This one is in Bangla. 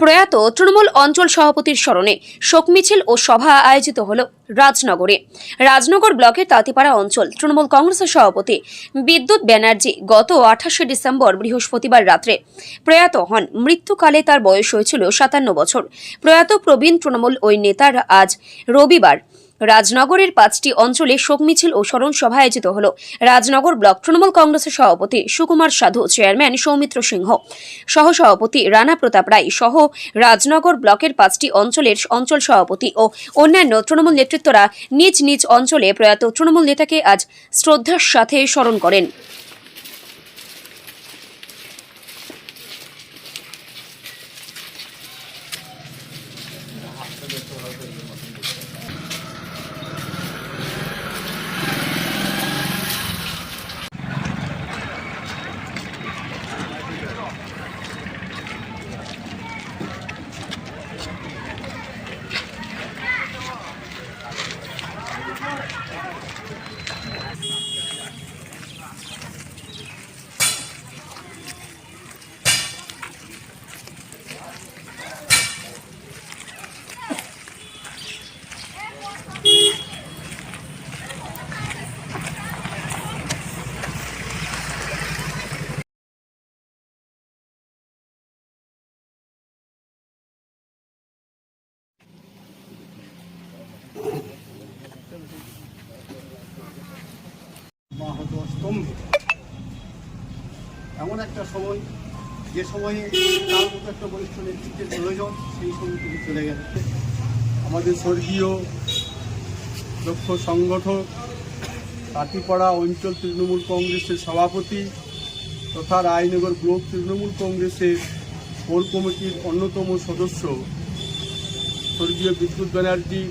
প্রয়াত তৃণমূল অঞ্চল সভাপতির স্মরণে শোক মিছিল ও সভা আয়োজিত হল রাজনগরে। রাজনগর ব্লকের তাঁতিপাড়া অঞ্চল তৃণমূল কংগ্রেসের সভাপতি বিদ্যুৎ ব্যানার্জি গত আঠাশে ডিসেম্বর বৃহস্পতিবার রাত্রে প্রয়াত হন। মৃত্যুকালে তার বয়স হয়েছিল সাতান্ন বছর। প্রয়াত প্রবীণ তৃণমূল ওই নেতার আজ রবিবার। রাজনগরের পাঁচটি অঞ্চলে শোক মিছিল ও স্মরণ সভা আয়োজিত হল। রাজনগর ব্লক তৃণমূল কংগ্রেসের সভাপতি সুকুমার সাধু, চেয়ারম্যান সৌমিত্র সিংহ। সহ সভাপতি রানা প্রতাপ রায় সহ রাজনগর ব্লকের পাঁচটি অঞ্চলের অঞ্চল সভাপতি ও অন্যান্য তৃণমূল নেতৃত্বরা নিজ নিজ অঞ্চলে প্রয়াত তৃণমূল নেতাকে আজ শ্রদ্ধার সাথে স্মরণ করেন। মা হতো স্তম্ভ। এমন একটা সময়, যে সময়ে তার মতো একটা বরিষ্ঠ নেতৃত্বের প্রয়োজন, সেই সময় তিনি চলে গেলেন। আমাদের স্বর্গীয় দক্ষ সংগঠক কাটিপাড়া অঞ্চল তৃণমূল কংগ্রেসের সভাপতি তথা রায়নগর ব্লক তৃণমূল কংগ্রেসের কোর কমিটির অন্যতম সদস্য স্বর্গীয় বিদ্যুৎ ব্যানার্জি